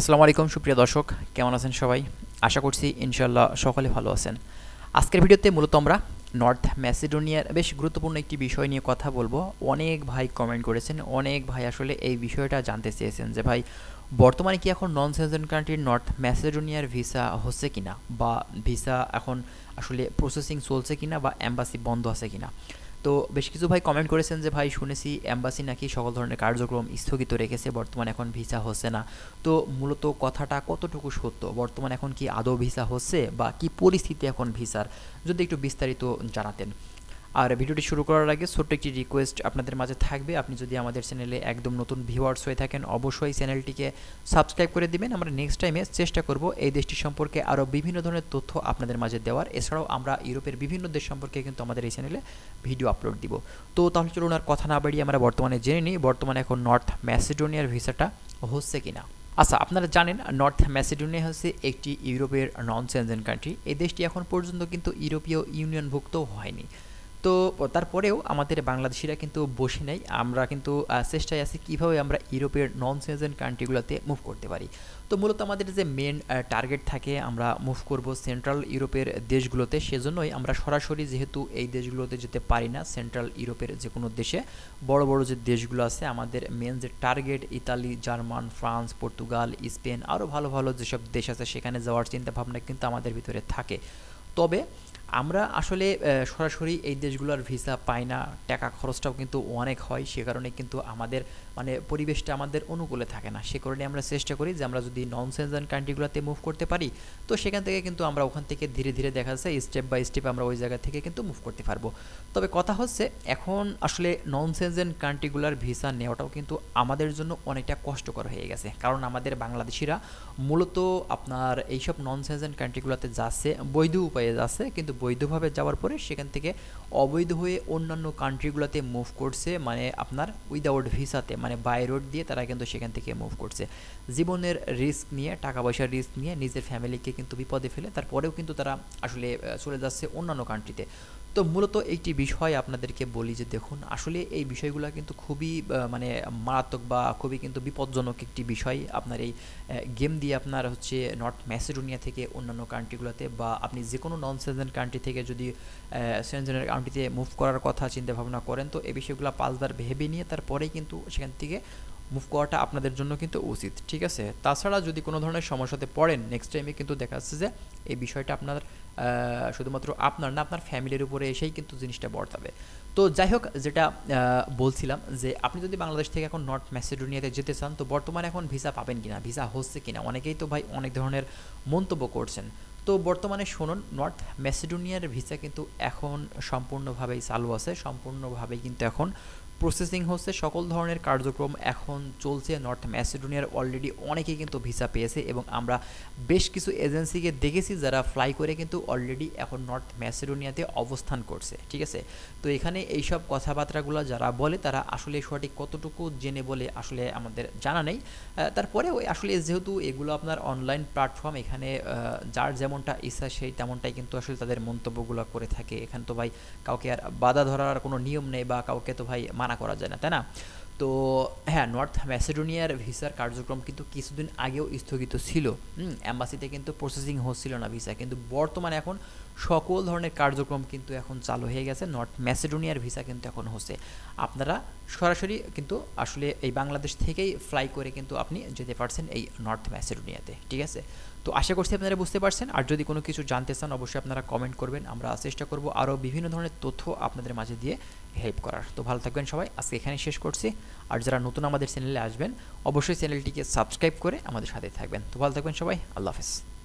আসসালামু আলাইকুম, সুপ্রিয় দর্শক, কেমন আছেন সবাই? আশা করছি ইনশাল্লাহ সকলে ভালো আছেন। আজকের ভিডিওতে মূলত আমরা নর্থ ম্যাসিডোনিয়ার বেশ গুরুত্বপূর্ণ একটি বিষয় নিয়ে কথা বলব। অনেক ভাই কমেন্ট করেছেন, অনেক ভাই আসলে এই বিষয়টা জানতে চেয়েছেন যে, ভাই, বর্তমানে কি এখন নন সেজন কান্ট্রির নর্থ ম্যাসিডোনিয়ার ভিসা হচ্ছে কিনা? বা ভিসা এখন আসলে প্রসেসিং চলছে কিনা বা অ্যাম্বাসি বন্ধ আছে কিনা? তো বেশ কিছু ভাই কমেন্ট করেছেন যে, ভাই, শুনেছি অ্যাম্বাসি নাকি সকল ধরনের কার্যক্রম স্থগিত রেখেছে, বর্তমানে এখন ভিসা হচ্ছে না। তো মূলত কথাটা কতটুকু সত্য? বর্তমানে এখন কি আদৌ ভিসা হচ্ছে বা কি পরিস্থিতি এখন ভিসার যদি একটু বিস্তারিত জানাতেন। আর ভিডিওটি শুরু করার আগে ছোট্ট একটি রিকোয়েস্ট আপনাদের মাঝে থাকবে। আপনি যদি আমাদের চ্যানেলে একদম নতুন ভিউয়ার্স হয়ে থাকেন, অবশ্যই চ্যানেলটিকে সাবস্ক্রাইব করে দিবেন। আমরা নেক্সট টাইমে চেষ্টা করব এই দেশটি সম্পর্কে আরও বিভিন্ন ধরনের তথ্য আপনাদের মাঝে দেওয়ার। এছাড়াও আমরা ইউরোপের বিভিন্ন দেশ সম্পর্কে কিন্তু আমাদের এই চ্যানেলে ভিডিও আপলোড দিব। তো তাহলে চলুন আর কথা না বাড়িয়ে আমরা বর্তমানে জেনে নিই, বর্তমানে এখন নর্থ ম্যাসিডোনিয়ার ভিসাটা হচ্ছে কিনা। আচ্ছা আপনারা জানেন নর্থ ম্যাসিডোনিয়া হচ্ছে একটি ইউরোপের নন সেনজেন কান্ট্রি এই দেশটি এখন পর্যন্ত কিন্তু ইউরোপীয় ইউনিয়নভুক্ত হয়নি। তো তারপরেও আমাদের বাংলাদেশিরা কিন্তু বসে নেই। আমরা কিন্তু চেষ্টায় আছি কীভাবে আমরা ইউরোপের নন সিটিজেন কান্ট্রিগুলোতে মুভ করতে পারি। তো মূলত আমাদের যে মেন টার্গেট থাকে, আমরা মুভ করব সেন্ট্রাল ইউরোপের দেশগুলোতে। সেজন্যই আমরা সরাসরি যেহেতু এই দেশগুলোতে যেতে পারি না সেন্ট্রাল ইউরোপের যে কোনো দেশে, বড় বড় যে দেশগুলো আছে, আমাদের মেন যে target Italy, German, France, Portugal, Spain আরও ভালো ভালো যেসব দেশ আছে, সেখানে যাওয়ার চিন্তা ভাবনা কিন্তু আমাদের ভিতরে থাকে। তবে আমরা আসলে সরাসরি এই দেশগুলোর ভিসা পাই না, টাকা খরচটাও কিন্তু অনেক হয়, সে কারণে কিন্তু আমাদের মানে পরিবেশটা আমাদের অনুকূলে থাকে না। সে কারণে আমরা চেষ্টা করি যে আমরা যদি নন সেনজেন কান্ট্রিগুলোতে মুভ করতে পারি, তো সেখান থেকে কিন্তু আমরা ওখান থেকে ধীরে ধীরে দেখা যাচ্ছে স্টেপ বাই স্টেপ আমরা ওই জায়গা থেকে কিন্তু মুভ করতে পারব। তবে কথা হচ্ছে, এখন আসলে নন সেনজেন কান্ট্রিগুলোর ভিসা নেওয়াটাও কিন্তু আমাদের জন্য অনেকটা কষ্টকর হয়ে গেছে। কারণ আমাদের বাংলাদেশিরা মূলত আপনার এইসব নন সেনজেন কান্ট্রিগুলোতে যাচ্ছে, বৈধ উপায়ে যাচ্ছে, কিন্তু বৈধভাবে যাওয়ার পরে সেখান থেকে অবৈধ হয়ে অন্যান্য কান্ট্রিগুলোতে মুভ করছে মানে আপনার উইদাউট ভিসাতে মানে বাই রোড দিয়ে তারা কিন্তু সেখান থেকে মুভ করছে। জীবনের রিস্ক নিয়ে টাকা পয়সার রিস্ক নিয়ে নিজের ফ্যামিলিকে কিন্তু বিপদে ফেলে, তারপরেও কিন্তু তারা আসলে চলে যাচ্ছে অন্যান্য কান্ট্রিতে তো মূলত একটি বিষয় আপনাদেরকে বলি যে দেখুন, আসলে এই বিষয়গুলো কিন্তু খুবই মানে মারাত্মক বা খুবই কিন্তু বিপজ্জনক একটি বিষয়। আপনার এই গেম দিয়ে আপনার হচ্ছে নর্থ ম্যাসিডোনিয়া থেকে অন্যান্য কান্ট্রিগুলোতে বা আপনি যে কোনো নন সেনজেন কান্ট্রি থেকে যদি সেনজেনের কান্ট্রিতে মুভ করার কথা চিন্তা ভাবনা করেন, তো এই বিষয়গুলো পাঁচবার ভেবে নিয়ে তারপরেই কিন্তু সেখান থেকে মুভ করাটা আপনাদের জন্য কিন্তু উচিত, ঠিক আছে? তাছাড়া যদি কোনো ধরনের সমস্যাতে পড়েন নেক্সট টাইমে কিন্তু দেখা যাচ্ছে যে এই বিষয়টা আপনার শুধুমাত্র আপনার না, আপনার ফ্যামিলির উপরে এসেই কিন্তু জিনিসটা বর্তাবে। তো যাই হোক, যেটা বলছিলাম যে আপনি যদি বাংলাদেশ থেকে এখন নর্থ ম্যাসিডোনিয়াতে যেতে চান, তো বর্তমানে এখন ভিসা পাবেন কিনা? ভিসা হচ্ছে কিনা? অনেকেই তো ভাই অনেক ধরনের মন্তব্য করছেন। তো বর্তমানে শুনুন নর্থ ম্যাসিডোনিয়ার ভিসা কিন্তু এখন সম্পূর্ণভাবেই চালু আছে, সম্পূর্ণভাবেই কিন্তু এখন প্রসেসিং হচ্ছে সকল ধরনের কার্যক্রম এখন চলছে নর্থ ম্যাসিডোনিয়ার অলরেডি অনেকেই কিন্তু ভিসা পেয়েছে এবং আমরা বেশ কিছু এজেন্সিকে দেখেছি যারা ফ্লাই করে কিন্তু অলরেডি এখন নর্থ ম্যাসিডোনিয়াতে অবস্থান করছে, ঠিক আছে? তো এখানে এইসব কথাবার্তাগুলো যারা বলে তারা আসলে সঠিক কতটুকু জেনে বলে আসলে আমাদের জানা নেই। তারপরে ওই আসলে যেহেতু এগুলো আপনার অনলাইন প্ল্যাটফর্ম এখানে যার যেমনটা ইচ্ছা সেই তেমনটাই কিন্তু আসলে তাদের মন্তব্যগুলো করে থাকে। এখানে তো ভাই কাউকে আর বাধা ধরার কোনো নিয়ম নেই বা কাউকে তো ভাই মানা করা যায় না তাই না? তো হ্যাঁ নর্থ ম্যাসেডোনিয়ার ভিসার কার্যক্রম কিন্তু কিছুদিন আগেও স্থগিত ছিল। অ্যাম্বাসিতে কিন্তু প্রসেসিং হচ্ছিল না ভিসা কিন্তু বর্তমানে এখন সকল ধরনের কার্যক্রম কিন্তু এখন চালু হয়ে গেছে। নর্থ ম্যাসেডোনিয়ার ভিসা কিন্তু এখন হচ্ছে। আপনারা সরাসরি কিন্তু আসলে এই বাংলাদেশ থেকেই ফ্লাই করে কিন্তু আপনি যেতে পারছেন এই নর্থ ম্যাসেডোনিয়াতে ঠিক আছে? তো আশা করছি আপনারা বুঝতে পারছেন। আর যদি কোনো কিছু জানতে চান, অবশ্যই আপনারা কমেন্ট করবেন। আমরা চেষ্টা করব আরও বিভিন্ন ধরনের তথ্য আপনাদের মাঝে দিয়ে হেল্প করার। তো ভালো থাকবেন সবাই। আজকে এখানে শেষ করছি। আর যারা নতুন আমাদের চ্যানেলে আসবেন, অবশ্যই চ্যানেলটিকে সাবস্ক্রাইব করে আমাদের সাথে থাকবেন। তো ভালো থাকবেন সবাই, আল্লাহ হাফেজ।